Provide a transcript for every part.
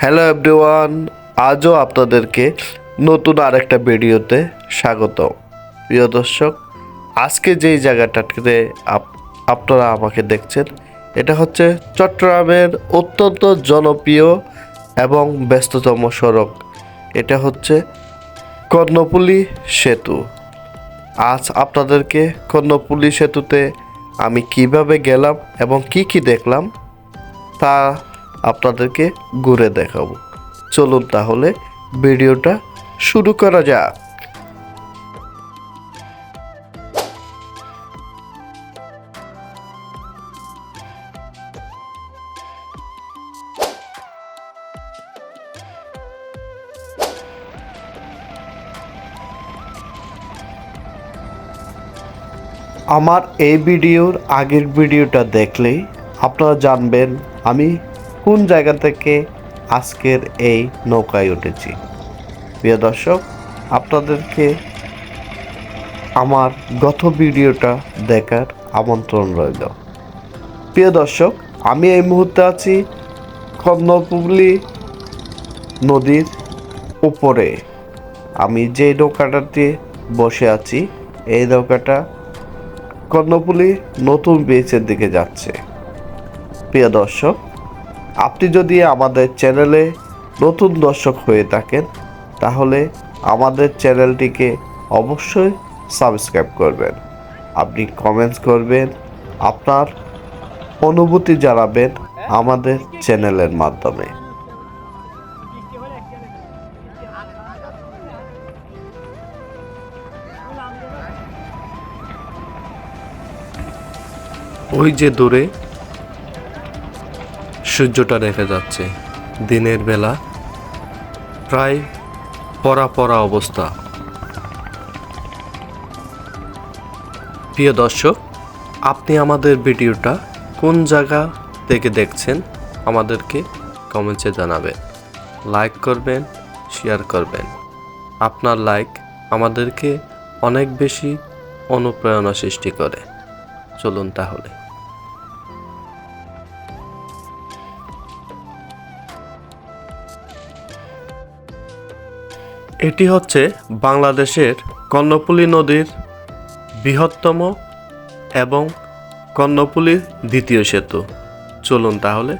Hello everyone আজও আপনাদেরকে নতুন আরেকটা ভিডিওতে স্বাগত প্রিয় দর্শক, আজকে যেই জায়গাটাতে আপ- আপনারা আমাকে দেখছেন, এটা হচ্ছে চট্টগ্রামের অত্যন্ত জনপ্রিয় এবং ব্যস্ততম সড়ক। এটা হচ্ছে কর্ণপুলি সেতু। আজ আপনাদেরকে কর্ণপুলি সেতুতে আমি কীভাবে গেলাম এবং কি কি দেখলাম তা আপনাদেরকে ঘুরে দেখাবো। চলুন তাহলে ভিডিওটা শুরু করা যাক। আমার এই ভিডিওর আগের ভিডিওটা দেখলেই আপনারা জানবেন আমি কোন জায়গা থেকে আজকের এই নৌকায় উঠেছি? প্রিয় দর্শক, আপনাদেরকে আমার গত ভিডিওটা দেখার আমন্ত্রণ রইল। প্রিয় দর্শক, আমি এই মুহূর্তে আছি কর্ণপুলি নদীর উপরে। আমি যে নৌকাটাতে বসে আছি, এই নৌকাটা কর্ণপুলি নতুন ব্রিজের দিকে যাচ্ছে। প্রিয় দর্শক আপনি যদি আমাদের চ্যানেলে নতুন দর্শক হয়ে থাকেন, তাহলে আমাদের চ্যানেলটিকে অবশ্যই সাবস্ক্রাইব করবেন। আপনি কমেন্টস করবেন, আপনার অনুভূতি জানাবেন আমাদের চ্যানেলের মাধ্যমে। ওই যে দূরে সূর্যটা দেখা যাচ্ছে। দিনের বেলা, প্রায় পরা পরা অবস্থা। প্রিয় দর্শক, আপনি আমাদের ভিডিওটা কোন জায়গা থেকে দেখছেন, আমাদেরকে কমেন্টসে জানাবেন। লাইক করবেন, শেয়ার করবেন। আপনার লাইক আমাদেরকে অনেক বেশি অনুপ্রেরণা সৃষ্টি করে। চলুন তাহলে। এটি হচ্ছে বাংলাদেশের কর্ণফুলী নদীর বৃহত্তম এবং কর্ণফুলীর দ্বিতীয় সেতু। চলুন তাহলে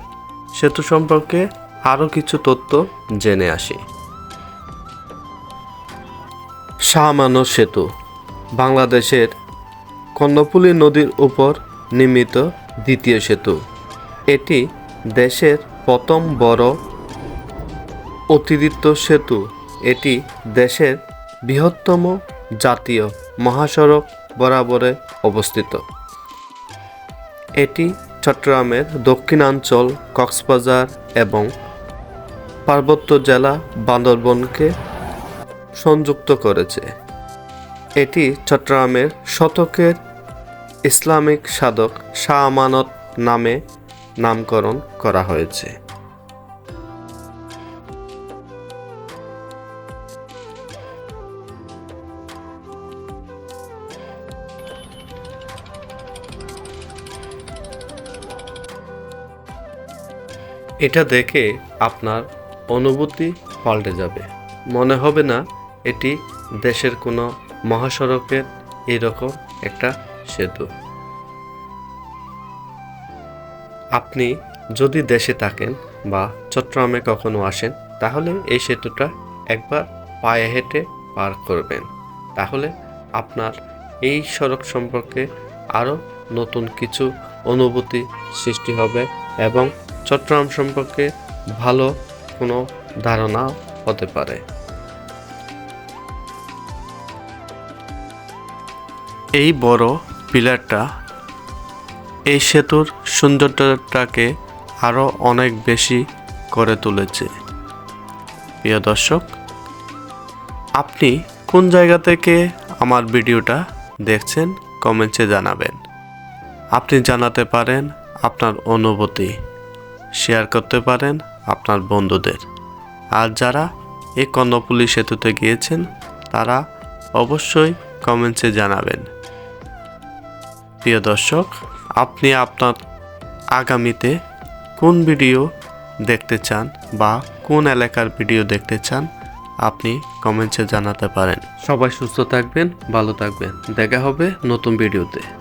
সেতু সম্পর্কে আরও কিছু তথ্য জেনে আসি। শাহমানস সেতু, বাংলাদেশের কর্ণফুলী নদীর উপর নির্মিত দ্বিতীয় সেতু। এটি দেশের প্রথম বড় অতিরিক্ত সেতু। এটি দেশের বৃহত্তম জাতীয় মহাসড়ক বরাবরে অবস্থিত। এটি চট্টগ্রামের দক্ষিণাঞ্চল, কক্সবাজার এবং পার্বত্য জেলা বান্দরবনকে সংযুক্ত করেছে। এটি চট্টগ্রামের শতকের ইসলামিক সাধক শাহ আমানত নামে নামকরণ করা হয়েছে। এটা দেখে আপনার অনুভূতি পাল্টে যাবে। মনে হবে না এটি দেশের কোনো মহাসড়কের এরকম একটা সেতু। আপনি যদি দেশে থাকেন বা চট্টগ্রামে কখনো আসেন, তাহলে এই সেতুটা একবার পায়ে হেঁটে পার করবেন। তাহলে আপনার এই সড়ক সম্পর্কে আরও নতুন কিছু অনুভূতি সৃষ্টি হবে এবং চট্টগ্রাম সম্পর্কে ভালো কোনো ধারণা হতে পারে। এই বড় পিলারটা এই সেতুর সৌন্দর্যটাকে আরও অনেক বেশি করে তুলেছে। প্রিয় দর্শক, আপনি কোন জায়গা থেকে আমার ভিডিওটা দেখছেন কমেন্টসে জানাবেন। আপনি জানাতে পারেন আপনার অনুভূতি। শেয়ার করতে পারেন আপনার বন্ধুদের। আর যারা এই কর্ণপুলি সেতুতে গিয়েছেন, তারা অবশ্যই কমেন্টসে জানাবেন। প্রিয় দর্শক, আপনি আপনার আগামীতে কোন ভিডিও দেখতে চান বা কোন এলাকার ভিডিও দেখতে চান, আপনি কমেন্টসে জানাতে পারেন। সবাই সুস্থ থাকবেন, ভালো থাকবেন। দেখা হবে নতুন ভিডিওতে।